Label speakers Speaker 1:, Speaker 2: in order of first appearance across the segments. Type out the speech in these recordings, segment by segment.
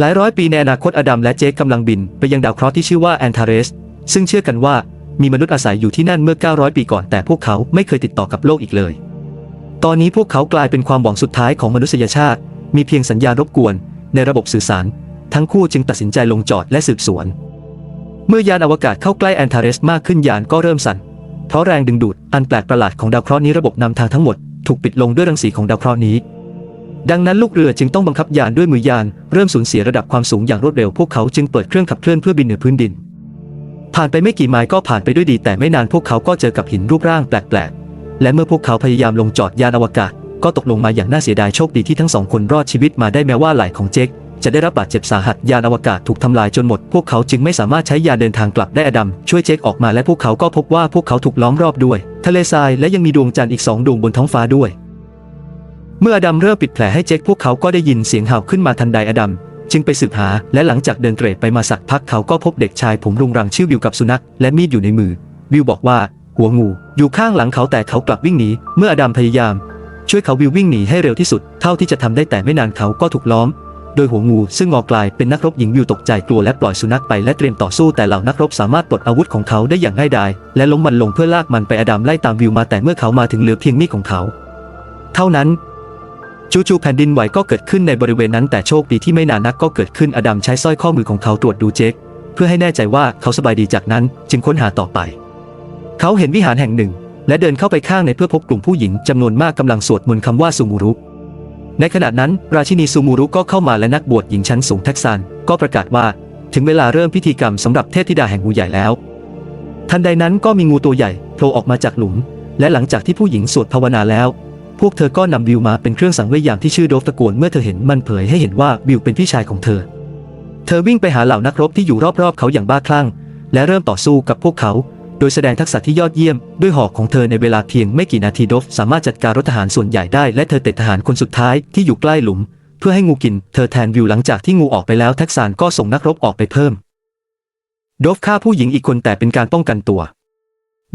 Speaker 1: หลายร้อยปีในอนาคตอดัมและเจคกำลังบินไปยังดาวเคราะห์ที่ชื่อว่าแอนทาเรส ซึ่งเชื่อกันว่ามีมนุษย์อาศัยอยู่ที่นั่นเมื่อ 900 ปีก่อน แต่พวกเขาไม่เคยติดต่อกับโลกอีกเลย ตอนนี้พวกเขากลายเป็นความหวังสุดท้ายของมนุษยชาติ มีเพียงสัญญาณรบกวน ในระบบสื่อสาร ทั้งคู่จึงตัดสินใจลงจอดและสืบสวน เมื่อยานอวกาศเข้าใกล้แอนทาเรสมากขึ้นยานก็เริ่มสั่น เพราะแรงดึงดูดอันแปลกประหลาดของดาวเคราะห์นี้ระบบนำทางทั้งหมดถูกปิดลงด้วยรังสีของดาวเคราะห์นี้ ดังนั้นลูกเรือจึงต้องบังคับยานด้วยมือยานเริ่มสูญเสียระดับความสูงอย่างรวดเร็วพวกเขาจึงเปิดเครื่องขับเคลื่อนเพื่อบินเหนือพื้นดิน ผ่านไปไม่กี่ไมล์ก็ผ่านไปด้วยดี แต่ไม่นานพวกเขาก็เจอกับหินรูปร่างแปลกๆ และเมื่อพวกเขาพยายามลงจอดยานอวกาศ ก็ตกลงมาอย่างน่าเสียดายโชคดีที่ทั้งสองคนรอดชีวิตมาได้แม้ว่าไหล่ของเจคจะได้รับบาดเจ็บสาหัสยานอวกาศถูกทำลายจนหมด พวกเขาจึงไม่สามารถใช้ยานเดินทางกลับได้อดัมช่วยเจคออกมาและพวกเขาก็พบว่าพวกเขาถูกล้อมรอบด้วย ทะเลทรายและยังมีดวงจันทร์อีกสองดวงบนท้องฟ้าด้วย เมื่ออดัมเริ่มปิดแผลให้เจคพวกเขาก็ได้ยินเสียงเห่าขึ้นมาทันใดอดัม จึงไปสืบหา และหลังจากเดินเตร่ไปมาสักพักเขาก็พบเด็กชายผมรุงรังชื่อวิวกับสุนัขและมีดอยู่ในมือ วิวบอกว่า หัวงูอยู่ข้างหลังเขาแต่เขากลับวิ่งหนีเมื่ออดัมพยายาม ช่วยเขาวิววิ่งหนีให้เร็วที่สุด เท่าที่จะทำได้แต่ไม่นานเขาก็ถูกล้อม โดยหัวงูซึ่งงอกลายเป็นนักรบหญิงวิวตกใจกลัวและปล่อยสุนัขไปและเตรียมต่อสู้แต่เหล่านักรบสามารถปลดอาวุธของเขาได้อย่างง่ายดายและล้มมันลงเพื่อลากมันไปอดัมไล่ตามวิวมาแต่เมื่อเขามาถึงเหลือเพียงมีดของเขา เท่านั้น จู่ๆแผ่นดินไหวก็เกิดขึ้นในบริเวณนั้นแต่โชคดีที่ไม่นานนักก็เกิดขึ้นอดัมใช้สร้อยข้อมือของเขาตรวจดูเจคเพื่อให้แน่ใจว่าเขาสบายดีจากนั้นจึงค้นหาต่อไป เขาเห็นวิหารแห่งหนึ่ง และเดินเข้าไปข้างในเพื่อพบกลุ่มผู้หญิงจำนวนมากกำลังสวดมนต์คำว่าซูมูรุในขณะนั้น ราชินีซูมูรุก็เข้ามาและนักบวชหญิงชั้นสูงแท็กซันก็ประกาศว่า ถึงเวลาเริ่มพิธีกรรมสำหรับเทพธิดาแห่งงูใหญ่แล้ว ทันใดนั้นก็มีงูตัวใหญ่โผล่ออกมาจากหลุม และหลังจากที่ผู้หญิงสวดภาวนาแล้ว พวกเธอก็นำวิวมาเป็นเครื่องสังเวยยามที่ชื่อโดฟตะโกนเมื่อเธอเห็นมันเผยให้เห็นว่าวิวเป็นพี่ชายของเธอ เธอวิ่งไปหาเหล่านักรบที่อยู่รอบๆเขาอย่างบ้าคลั่ง และเริ่มต่อสู้กับพวกเขา โดยแสดงทักษะที่ยอดเยี่ยม ด้วยหอกของเธอในเวลาเพียงไม่กี่นาทีโดฟสามารถจัดการรถทหารส่วนใหญ่ได้และเธอเตะทหารคนสุดท้ายที่อยู่ใกล้หลุม เพื่อให้งูกินเธอแทนวิวหลังจากที่งูออกไปแล้วแท็กซานก็ส่งนักรบออกไปเพิ่มโดฟฆ่าผู้หญิงอีกคนแต่เป็นการป้องกันตัว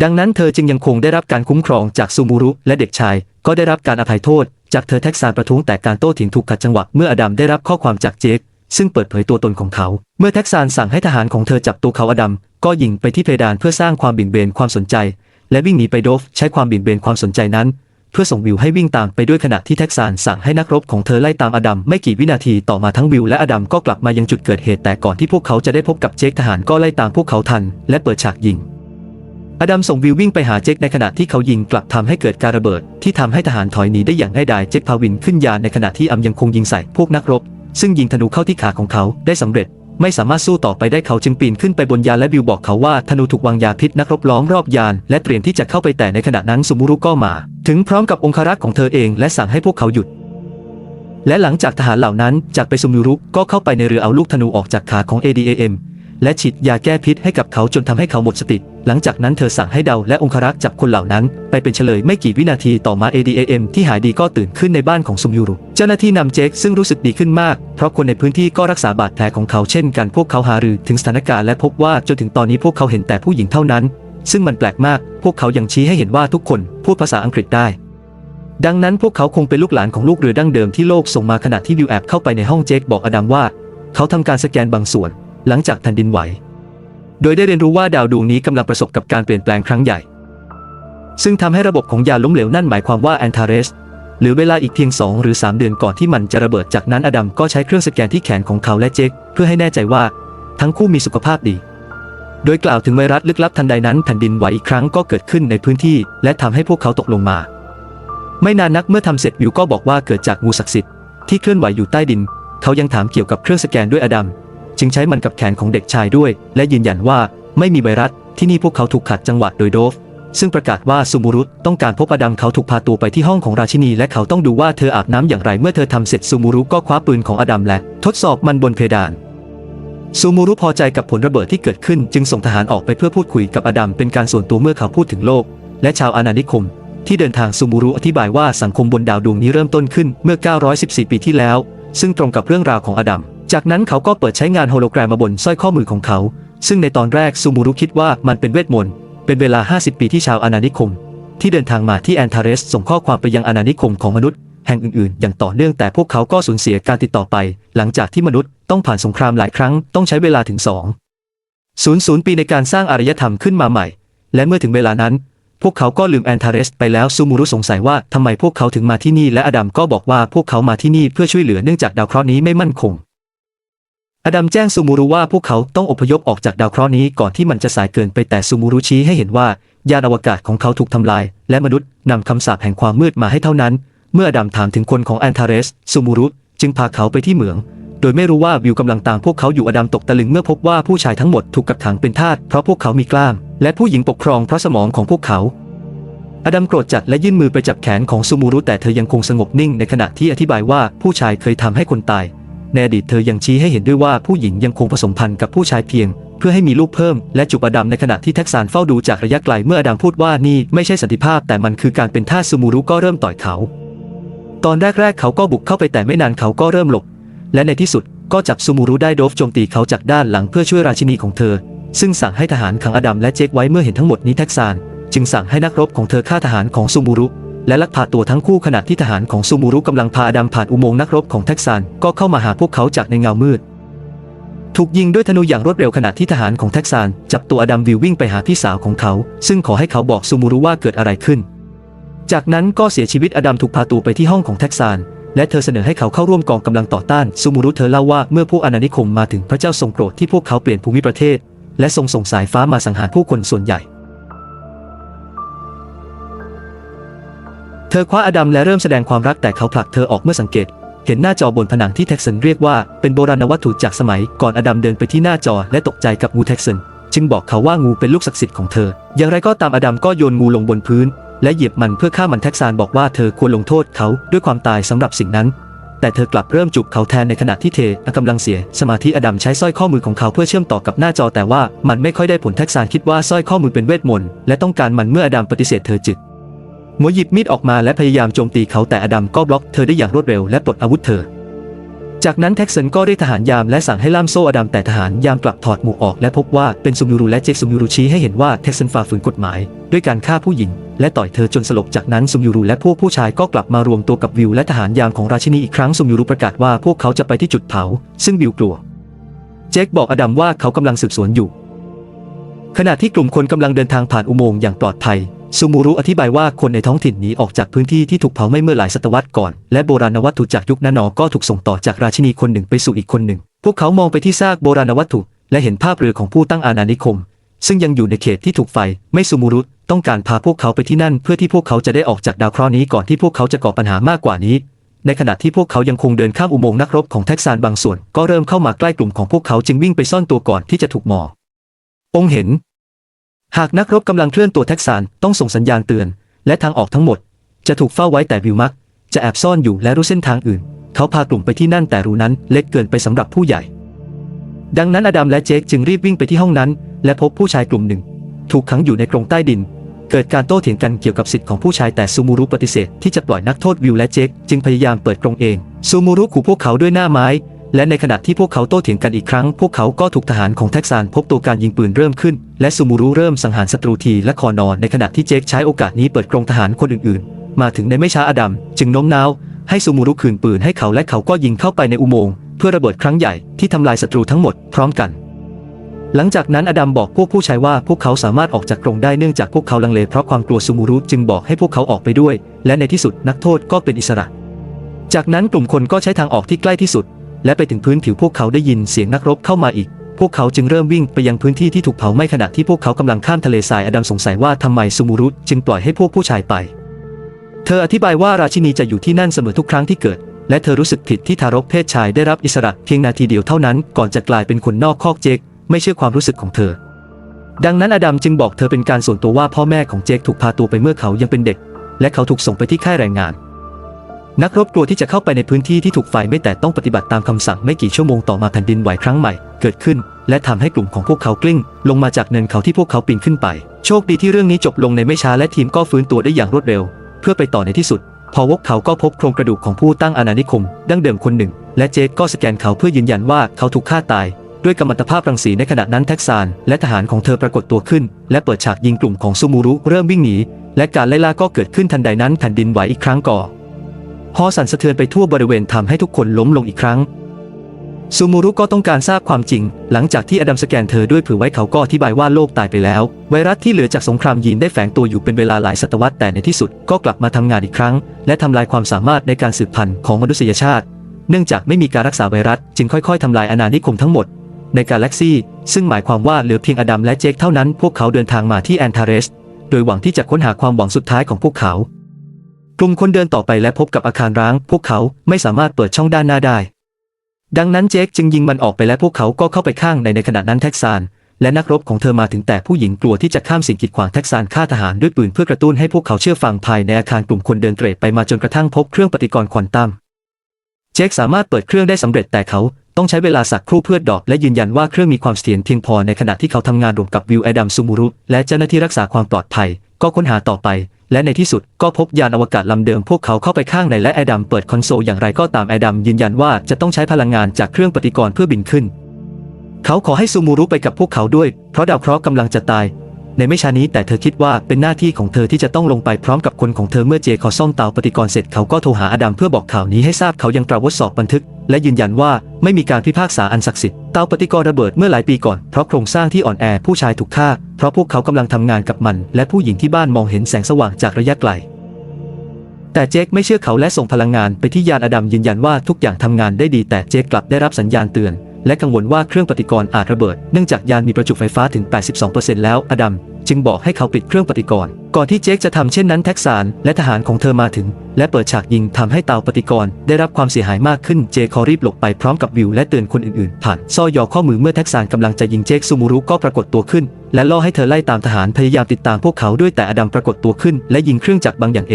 Speaker 1: ดังนั้นเธอจึงยังคงได้รับการคุ้มครองจากซูมูรุและเด็กชาย ก็ได้รับการอภัยโทษ จากเธอแท็กซานประท้วงแต่การโต้เถียงถูกขัดจังหวะเมื่ออดัมได้รับข้อความจากเจคซึ่งเปิดเผยตัวตนของเขา เมื่อแท็กซานสั่งให้ทหารของเธอจับตัวเขาอดัม ก็ยิงไปที่เพดานเพื่อสร้างความบี่งเบนความสนใจ และวิ่งหนีไปโดฟใช้ความบี่งเบนความสนใจนั้น เพื่อส่งวิวให้วิ่งตามไปด้วยขณะที่แท็กซานสั่งให้นักรบของเธอไล่ตามอดัมไม่กี่วินาทีต่อมาทั้งวิวและอดัมก็กลับมายังจุดเกิดเหตุแต่ก่อนที่พวกเขาจะได้พบกับเจคทหารก็ไล่ตามพวกเขาทัน และเปิดฉากยิง อดัมส่งวิววิ่งไปหาเจคในขณะที่เขายิงกลับทำให้เกิดการระเบิด ที่ทำให้ทหารถอยหนีได้อย่างง่ายดายเจคพาวินขึ้นยานในขณะที่อัมยังคงยิงใส่พวกนักรบ ซึ่งยิงธนูเข้าที่ขาของเขาได้สำเร็จ ไม่สามารถสู้ต่อไปได้เขาจึงปีนขึ้นไปบนยานและวิวบอกเขาว่าธนูถูกวางยาพิษนักรบล้อมรอบยาน และเตรียมที่จะเข้าไปแต่ในขณะนั้นสุมุรุก็มา ถึงพร้อมกับองครักษ์ของเธอเองและสั่งให้พวกเขาหยุดและหลังจากทหารเหล่านั้นจากไปซุมิรุก็เข้าไปในเรือเอาลูกธนูออกจากขาของ ADAM และฉีดยาแก้พิษให้กับเขาจนทำให้เขาหมดสติ หลังจากนั้นเธอสั่งให้เดาและองครักษ์จับคนเหล่านั้น ไปเป็นเฉลยไม่กี่วินาทีต่อมา ADAM ที่หายดีก็ตื่นขึ้นในบ้านของซุมยูรุ เจ้าหน้าที่นำเจคซึ่งรู้สึกดีขึ้นมาก เพราะคนในพื้นที่ก็รักษาบาดแผลของเขาเช่นกันพวกเขาหารือถึงสถานการณ์และพบว่าจนถึงตอนนี้พวกเขาเห็นแต่ผู้หญิงเท่านั้น ซึ่งมันแปลกมาก พวกเขายังชี้ให้เห็นว่าทุกคนพูดภาษาอังกฤษได้ดังนั้นพวกเขาคงเป็นลูกหลานของลูกเรือดั้งเดิมที่โลกส่งมาขณะที่วิวแอบเข้าไปในห้องเจคบอกอดัมว่า เขาทำการสแกนบางส่วน หลังจากแผ่นดินไหว โดยได้เรียนรู้ว่าดาวดวงนี้กำลังประสบกับการเปลี่ยนแปลงครั้งใหญ่ ซึ่งทำให้ระบบของยาล้มเหลวนั่นหมายความว่าแอนทาเรสหลือเวลาอีกเพียง 2 หรือ 3 เดือนก่อนที่มันจะระเบิดจากนั้นอดัมก็ใช้เครื่องสแกนที่แขนของเขาและเจคเพื่อให้แน่ใจว่าทั้งคู่มีสุขภาพดี โดยกล่าวถึงไวรัสลึกลับทันใดนั้นแผ่นดินไหวอีกครั้งก็เกิดขึ้นในพื้นที่ และทำให้พวกเขาตกลงมา ไม่นานนักเมื่อทำเสร็จวิวก็บอกว่าเกิดจากงูศักดิ์สิทธิ์ที่เคลื่อนไหวอยู่ใต้ดิน เขายังถามเกี่ยวกับเครื่องสแกนด้วยอดัม จึงใช้มันกับแขนของเด็กชายด้วย และยืนยันว่าไม่มีไวรัสที่นี่พวกเขาถูกขัดจังหวะโดยโดฟ ซึ่งประกาศว่าซูมูรุตต้องการพบอดัมเขาถูกพาตัวไปที่ห้องของราชินี และเขาต้องดูว่าเธออาบน้ำอย่างไรเมื่อเธอทำเสร็จซูมูรุก็คว้าปืนของอดัมและ ทดสอบมันบนเพดานซูมูรุพอใจกับผลระเบิดที่เกิดขึ้น จึงส่งทหารออกไปเพื่อพูดคุยกับอดัมเป็นการส่วนตัวเมื่อเขาพูดถึงโลก และชาวอาณานิคม ที่เดินทางซูมูรุอธิบายว่าสังคมบนดาวดวงนี้เริ่มต้นขึ้นเมื่อ 914 ปีที่แล้ว ซึ่งตรงกับเรื่องราวของอดัม จากนั้นเขาก็เปิดใช้งานโฮโลแกรมมาบนสร้อยข้อมือของเขา ซึ่งในตอนแรกซูมูรุคิดว่ามันเป็นเวทมนต์ เป็นเวลา 50 ปีที่ชาวอาณานิคม ที่เดินทางมาที่แอนทาเรส ส่งข้อความไปยังอาณานิคมของมนุษย์ แห่งอื่นๆ อย่างต่อเนื่องแต่พวกเขาก็สูญเสียการติดต่อไป หลังจากที่มนุษย์ต้องผ่านสงครามหลายครั้งต้องใช้เวลาถึง 2 00 ปีในการสร้างอารยธรรมขึ้นมาใหม่ และเมื่อถึงเวลานั้นพวกเขาก็ลืมแอนทาเรสไปแล้วซูมูรุสงสัยว่าทำไมพวกเขาถึงมาที่นี่และอดัมก็บอกว่าพวกเขามาที่นี่เพื่อช่วยเหลือเนื่องจากดาวเคราะห์นี้ไม่มั่นคง อดัมแจ้งซูมูรุว่าพวกเขาต้องอพยพออกจากดาวเคราะห์นี้ก่อนที่มันจะสายเกินไปแต่ซูมูรุชี้ให้เห็นว่ายานอวกาศของเขาถูกทำลาย และมนุษย์นำคำสาปแห่งความมืดมาให้เท่านั้น เมื่ออดัมถามถึงคนของแอนทาเรสซูมูรุจึงพาเขาไปที่เหมือง โดยไม่รู้ว่าวิวกำลังตามพวกเขาอยู่อดัมตกตะลึงเมื่อพบว่าผู้ชายทั้งหมดถูกกักขังเป็นทาสเพราะพวกเขามีกล้าม และผู้หญิงปกครองเพราะสมองของพวกเขาอดัมโกรธจัดและยื่นมือไปจับแขนของซูมูรุแต่เธอยังคงสงบนิ่งในขณะที่อธิบายว่าผู้ชายเคยทำให้คนตาย ในอดีตเธอยังชี้ให้เห็นด้วยว่าผู้หญิงยังคงผสมพันธุ์กับผู้ชายเพียง เพื่อให้มีลูกเพิ่มและจูบอดัมในขณะที่แท็กซานเฝ้าดูจากระยะไกลเมื่ออดัมพูดว่านี่ไม่ใช่สันติภาพแต่มันคือการเป็นท่าสซูมูรุก็เริ่มต่อยเขา ตอนแรกๆเขาก็บุกเข้าไปแต่ไม่นานเขาก็เริ่มหลบ และในที่สุดก็จับซูมูรุได้โดฟโจมตีเขาจากด้านหลังเพื่อช่วยราชินีของเธอ ซึ่งสั่งให้ทหารขังอดัมและเจคไว้เมื่อเห็นทั้งหมดนี้แท็กซาน จึงสั่งให้นักรบของเธอฆ่าทหารของซูมูรุ และลักพาตัวทั้งคู่ขณะที่ทหารของซูมูรุกำลังพาอดัมผ่านอุโมงค์นักรบของแท็กซานก็เข้ามาหาพวกเขาจากในเงามืด ถูกยิงด้วยธนูอย่างรวดเร็วขณะที่ทหารของแท็กซานจับตัวอดัมวิววิ่งไปหาพี่สาวของเขา ซึ่งขอให้เขาบอกซูมูรุว่าเกิดอะไรขึ้น จากนั้นก็เสียชีวิตอดัมถูกพาตัวไปที่ห้องของแท็กซานและเธอเสนอให้เขาเข้าร่วมกองกำลังต่อต้านซูมูรุเธอเล่าว่าเมื่อพวกอาณานิคมมาถึงพระเจ้าทรงโกรธที่พวกเขาเปลี่ยนภูมิประเทศ และทรงส่งสายฟ้ามาสังหารผู้คนส่วนใหญ่ เธอคว้าอดัมและเริ่มแสดงความรักแต่เขาผลักเธอออกเมื่อสังเกต เห็นหน้าจอบนผนังที่แท็กซันเรียกว่าเป็นโบราณวัตถุจากสมัยก่อนอดัมเดินไปที่หน้าจอและตกใจกับงูแท็กซันจึงบอกเขาว่างูเป็นลูกศักดิ์สิทธิ์ของเธอ อย่างไรก็ตามอดัมก็โยนงูลงบนพื้น และเหยียบมันเพื่อฆ่ามันแท็กซานบอกว่าเธอควรลงโทษเขาด้วยความตายสำหรับสิ่งนั้น แต่เธอกลับเริ่มจุกเขาแทนในขณะที่เธอกำลังเสีย สมาธิอดัมใช้สร้อยข้อมือของเขาเพื่อเชื่อมต่อกับหน้าจอแต่ว่ามันไม่ค่อยได้ผลแท็กซานคิดว่าสร้อยข้อมือเป็นเวทมนต์และต้องการมันเมื่ออดัมปฏิเสธเธอจึกห มวยหยิบมีดออกมาและพยายามโจมตีเขาแต่อดัมก็บล็อกเธอได้อย่างรวดเร็วและปลดอาวุธเธอ จากนั้นแท็กซันก็เรียกทหารยามและสั่งให้ล่ามโซ่อดัมแต่ทหารยามกลับถอดหมวกออกและพบว่าเป็นซุมยูรุและเจคซุมยูรุชี้ให้เห็นว่าแท็กซันฝ่าฝืนกฎหมาย ด้วยการฆ่าผู้หญิง และต่อยเธอจนสลบจากนั้นซุมยูรุและพวกผู้ชายก็กลับมารวมตัวกับวิวและทหารยามของราชินีอีกครั้งซุมยูรุประกาศว่าพวกเขาจะไปที่จุดเผา ซึ่งวิวกลัวเจคบอกอดัมว่าเขากำลังสืบสวนอยู่ขณะที่กลุ่มคนกำลังเดินทางผ่านอุโมงค์อย่างปลอดภัย ซูมูรุอธิบายว่าคนในท้องถิ่นหนีออกจากพื้นที่ที่ถูกเผาไหม้เมื่อหลายศตวรรษก่อน และโบราณวัตถุจากยุคนั้นนอก็ถูกส่งต่อจากราชินีคนหนึ่งไปสู่อีกคนหนึ่ง พวกเขามองไปที่ซากโบราณวัตถุ และเห็นภาพเรือของผู้ตั้งอาณานิคม ซึ่งยังอยู่ในเขตที่ถูกไฟ ไม่ซูมูรุต้องการพาพวกเขาไปที่นั่น เพื่อที่พวกเขาจะได้ออกจากดาวเคราะห์นี้ก่อนที่พวกเขาจะก่อปัญหามากกว่านี้ ในขณะที่พวกเขายังคงเดินข้ามอุโมงค์นักรบของแท็กซานบางส่วน ก็เริ่มเข้ามาใกล้กลุ่มของพวกเขาจึงวิ่งไปซ่อนตัวก่อนที่จะถูกหมอองเห็น หากนักรบกำลังเคลื่อนตัวแท็กซานต้องส่งสัญญาณเตือน และทางออกทั้งหมด จะถูกเฝ้าไว้แต่วิวมัก จะแอบซ่อนอยู่และรู้เส้นทางอื่น เขาพากลุ่มไปที่นั่นแต่รูนั้นเล็กเกินไปสำหรับผู้ใหญ่ ดังนั้นอดัมและเจคจึงรีบวิ่งไปที่ห้องนั้น และพบผู้ชายกลุ่มหนึ่ง ถูกขังอยู่ในกรงใต้ดิน เกิดการโต้เถียงกันเกี่ยวกับสิทธิ์ของผู้ชายแต่ซูมูรุปฏิเสธที่จะปล่อยนักโทษวิวและเจคจึงพยายามเปิดกรงเองซูมูรุขู่พวกเขาด้วยหน้าไม้ และในขณะที่พวกเขาโต้เถียงกันอีกครั้ง พวกเขาก็ถูกทหารของแท็กซานพบตัวการยิงปืนเริ่มขึ้น และซูมูรุเริ่มสังหารศัตรูทีและคอนอนในขณะที่เจคใช้โอกาสนี้เปิดกรงทหารคนอื่นๆ มาถึงในไม่ช้าอดัม จึงโน้มน้าว ให้ซูมูรุคืนปืนให้เขาและเขาก็ยิงเข้าไปในอุโมงค์เพื่อระเบิดครั้งใหญ่ที่ทำลายศัตรูทั้งหมดพร้อมกัน หลังจากนั้นอดัมบอกพวกผู้ชายว่าพวกเขาสามารถออกจากกรงได้เนื่องจากพวกเขาลังเลเพราะความกลัวซูมูรุจึงบอกให้พวกเขาออกไปด้วย และในที่สุดนักโทษก็เป็นอิสระ จากนั้นกลุ่มคนก็ใช้ทางออกที่ใกล้ที่สุด และไปถึงพื้นผิวพวกเขาได้ยินเสียงนักรบเข้ามาอีก พวกเขาจึงเริ่มวิ่งไปยังพื้นที่ที่ถูกเผาไหม้ขณะที่พวกเขากำลังข้ามทะเลทรายอดัมสงสัยว่าทำไมซูมูรุจึงปล่อยให้พวกผู้ชายไป เธออธิบายว่าราชินีจะอยู่ที่นั่นเสมอทุกครั้งที่เกิด และเธอรู้สึกผิดที่ทารกเพศชายได้รับอิสระเพียงนาทีเดียวเท่านั้นก่อนจะกลายเป็นคนนอกคอกเจคไม่เชื่อความรู้สึกของเธอ ดังนั้นอดัมจึงบอกเธอเป็นการส่วนตัวว่าพ่อแม่ของเจคถูกพาตัวไปเมื่อเขายังเป็นเด็ก และเขาถูกส่งไปที่ค่ายแรงงาน นักรบกลัวที่จะเข้าไปในพื้นที่ที่ถูกไฟไม่แต่ต้องปฏิบัติตามคำสั่งไม่กี่ชั่วโมงต่อมาแผ่นดินไหวครั้งใหม่เกิดขึ้น และทำให้กลุ่มของพวกเขากลิ้ง ลงมาจากเนินเขาที่พวกเขาปีนขึ้นไป โชคดีที่เรื่องนี้จบลงในไม่ช้าและทีมก็ฟื้นตัวได้อย่างรวดเร็ว เพื่อไปต่อในที่สุด พอวกเขาก็พบโครงกระดูกของผู้ตั้งอาณานิคม ดั้งเดิมคนหนึ่ง และเจคก็สแกนเขาเพื่อยืนยันว่าเขาถูกฆ่าตาย ด้วยกัมมันตภาพรังสีในขณะนั้นแท็กซานและทหารของเธอปรากฏตัวขึ้น และเปิดฉากยิงกลุ่มของซูมูรุเริ่มวิ่งหนีและการไล่ล่าก็เกิดขึ้นทันใดนั้นแผ่นดินไหวอีกครั้งก่อ ฮอสั่นสะเทือนไปทั่วบริเวณทำให้ทุกคนล้มลงอีกครั้ง ซูมูรุก็ต้องการทราบความจริง หลังจากที่อดัมสแกนเธอด้วยผือไว้เขาก็อธิบายว่าโลกตายไปแล้ว ไวรัสที่เหลือจากสงครามยีนได้แฝงตัวอยู่เป็นเวลาหลายศตวรรษแต่ในที่สุดก็กลับมาทำงานอีกครั้ง และทำลายความสามารถในการสืบพันธุ์ของมนุษยชาติ เนื่องจากไม่มีการรักษาไวรัสจึงค่อย ๆทำลายอาณานิคมทั้งหมดในกาแล็กซี่ซึ่งหมายความว่าเหลือเพียงอดัมและเจคเท่านั้นพวกเขาเดินทางมาที่แอนทาเรส โดยหวังที่จะค้นหาความหวังสุดท้ายของพวกเขา กลุ่มคนเดินต่อไปและพบกับอาคารร้าง พวกเขาไม่สามารถเปิดช่องด้านหน้าได้ ดังนั้นเจคจึงยิงมันออกไปและพวกเขาก็เข้าไปข้างในในขณะนั้นแท็กซานและนักรบของเธอมาถึงแต่ผู้หญิงกลัวที่จะข้ามสิ่งกีดขวางแท็กซานฆ่าทหารด้วยปืนเพื่อกระตุ้นให้พวกเขาเชื่อฟังภายในอาคารกลุ่มคนเดินเตรดไปมาจนกระทั่งพบเครื่องปฏิกรณ์ควอนตัมเจคสามารถเปิดเครื่องได้สำเร็จแต่เขาต้องใช้เวลาสักครู่เพื่อดอกและยืนยันว่าเครื่องมีความเสถียรเพียงพอในขณะที่เขาทำงานร่วมกับวิลแอดัมซูมูรุและเจ้าหน้าที่รักษาความปลอดภัย ก็ค้นหาต่อไป และในที่สุดก็พบยานอวกาศลำเดิมพวกเขาเข้าไปข้างในและแอดัมเปิดคอนโซลอย่างไรก็ตามแอดัมยืนยันว่าจะต้องใช้พลังงานจากเครื่องปฏิกรณ์เพื่อบินขึ้น เขาขอให้ซูมูรุไปกับพวกเขาด้วย เพราะดาวเคราะห์กำลังจะตาย ในไม่ช้านี้แต่เธอคิดว่าเป็นหน้าที่ของเธอที่จะต้องลงไปพร้อมกับคนของเธอเมื่อเจคอซ่อมเตาปฏิกรณ์เสร็จเขาก็โทรหาอดัมเพื่อบอกข่าวนี้ให้ทราบเขายังกล่าวว่าสอบบันทึก และยืนยันว่าไม่มีการพิพากษาอันศักดิ์สิทธิ์เตาปฏิกรณ์ระเบิดเมื่อหลายปีก่อนเพราะโครงสร้างที่อ่อนแอผู้ชายถูกฆ่า เพราะพวกเขากำลังทำงานกับมัน และผู้หญิงที่บ้านมองเห็นแสงสว่างจากระยะไกล แต่เจคไม่เชื่อเขาและส่งพลังงานไปที่ยานอดัมยืนยันว่าทุกอย่างทำงานได้ดี แต่เจคกลับได้รับสัญญาณเตือน และกังวลว่าเครื่องปฏิกรณ์อาจระเบิดเนื่องจากยานมีประจุไฟฟ้าถึง 82%แล้วอดัม จึงบอกให้เขาปิดเครื่องปฏิกรณ์ก่อนที่เจคจะทำเช่นนั้นแท็กซานและทหารของเธอมาถึง และเปิดฉากยิงทำให้เตาปฏิกรณ์ได้รับความเสียหายมากขึ้นเจคขอรีบหลบไปพร้อมกับวิวและเตือนคนอื่นๆ ผ่านซ่อยอข้อมือเมื่อแท็กซานกำลังจะยิงเจคซูมูรุก็ปรากฏตัวขึ้น และล่อให้เธอไล่ตามทหารพยายามติดตามพวกเขาด้วยแต่อดัมปรากฏตัวขึ้น และยิงเครื่องจักรบางอย่างเอ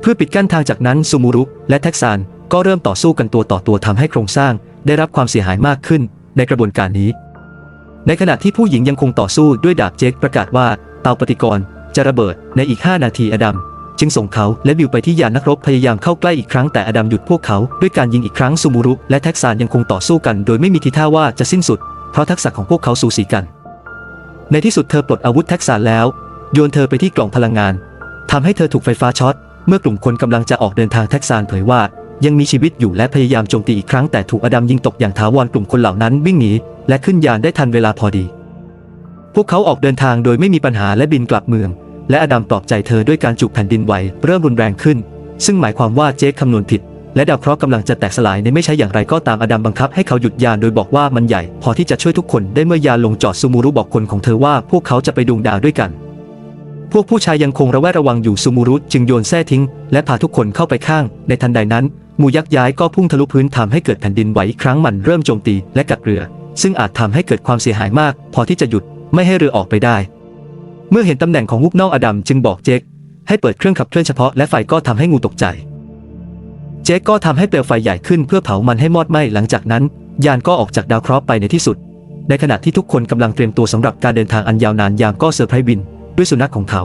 Speaker 1: เพื่อปิดกั้นทางจากนั้นซูมูรุและแท็กซานก็เริ่มต่อสู้กันตัวต่อตัวทำให้โครงสร้าง ได้รับความเสียหายมากขึ้น ในกระบวนการนี้ ในขณะที่ผู้หญิงยังคงต่อสู้ด้วยดาบเจคประกาศว่าเตาปฏิกรณ์จะระเบิดในอีก 5 นาทีอดัม จึงส่งเขาและบิวไปที่ยานนักรบพยายามเข้าใกล้อีกครั้งแต่อดัมหยุดพวกเขาด้วยการยิงอีกครั้งซูมูรุและแท็กซานยังคงต่อสู้กัน โดยไม่มีทีท่าว่าจะสิ้นสุด เพราะทักษะของพวกเขาสูสีกัน ในที่สุดเธอปลดอาวุธแท็กซานแล้ว โยนเธอไปที่กล่องพลังงานทำให้เธอถูกไฟฟ้าช็อตเมื่อกลุ่มคนกำลังจะออกเดินทางแท็กซานเผยว่ายังมีชีวิตอยู่และพยายามโจมตีอีกครั้งแต่ถูกอดัมยิงตกอย่างถาวรกลุ่มคนเหล่านั้นวิ่งหนี และขึ้นยานได้ทันเวลาพอดี พวกเขาออกเดินทางโดยไม่มีปัญหาและบินกลับเมือง และอดัมปลอบใจเธอด้วยการจุกแผ่นดินไหวเริ่มรุนแรงขึ้น ซึ่งหมายความว่าเจคคำนวณผิด และดาวเคราะห์กำลังจะแตกสลายในไม่ใช่อย่างไรก็ตามอดัมบังคับให้เขาหยุดยานโดยบอกว่ามันใหญ่ พอที่จะช่วยทุกคนได้เมื่อยานลงจอดซูมูรุบอกคนของเธอว่าพวกเขาจะไปดวงดาวด้วยกันพวกผู้ชายยังคงระแวดระวังอยู่ซูมูรุจึงโยนแส้ทิ้ง และพาทุกคนเข้าไปข้าง ในทันใดนั้น มูยักษ์ย้ายก็พุ่งทะลุพื้นทำให้เกิดแผ่นดินไหวอีกครั้งมันเริ่มโจมตีและกัดเรือ ซึ่งอาจทำให้เกิดความเสียหายมาก พอที่จะหยุดไม่ให้เรือออกไปได้ เมื่อเห็นตำแหน่งของฮุบนอกอดัมจึงบอกเจคให้เปิดเครื่องขับเคลื่อนเฉพาะและไฟก็ทำให้งูตกใจ เจคก็ทำให้เปลวไฟใหญ่ขึ้นเพื่อเผามันให้มอดไหม้หลังจากนั้น ยานก็ออกจากดาวเคราะห์ไปในที่สุด ในขณะที่ทุกคนกำลังเตรียมตัวสำหรับการเดินทางอันยาวนานยามก็เซอร์ไพรส์บิน ด้วยสุนัขของเขา